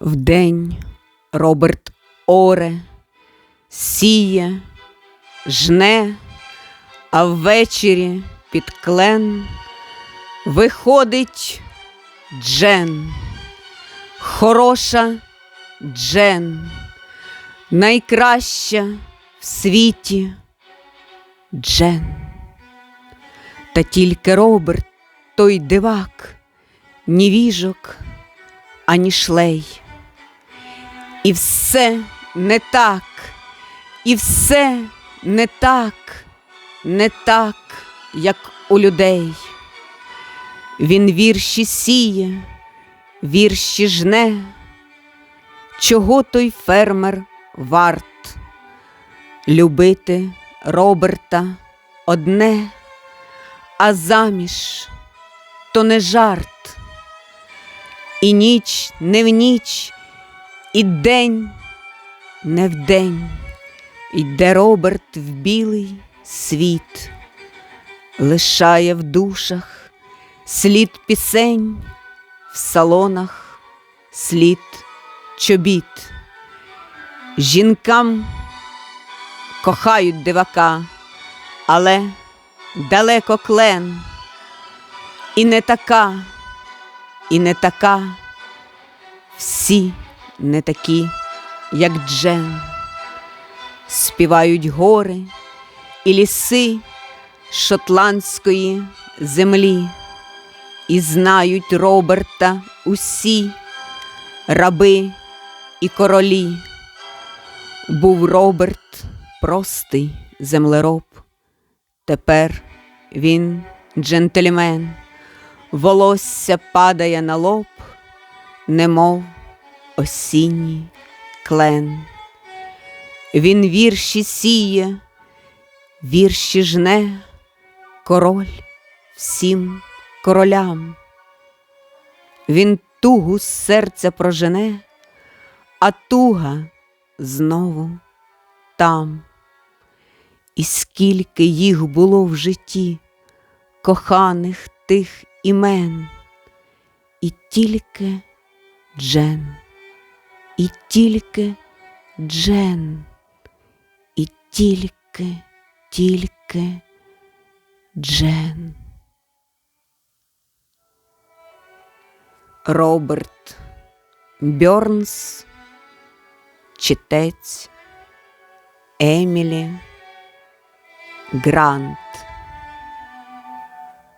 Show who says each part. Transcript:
Speaker 1: Вдень Роберт оре, сіє, жне, а ввечері під клен виходить Джен, хороша Джен, найкраща в світі Джен. Та тільки Роберт той дивак, ні віжок, ані шлей. І все не так, і все не так, не так, як у людей. Він вірші сіє, вірші жне, чого той фермер варт? Любити Роберта одне, а заміж то не жарт, і ніч не в ніч, і день не в день, йде Роберт в білий світ, лишає в душах слід пісень, в салонах слід чобіт. Жінкам кохають дивака, але далеко клен, і не така, і не така, всі не такі, як Джен, співають гори і ліси шотландської землі, і знають Роберта усі раби і королі. Був Роберт простий землероб, тепер він джентльмен, волосся падає на лоб, немов осінній клен. Він вірші сіє, вірші жне, король всім королям. Він тугу з серця прожене, а туга знову там. І скільки їх було в житті, коханих тих імен, і тільки Джен, і тільки Джен, і тільки, тільки Джен. Роберт Бьорнс, читець Емілі Грант.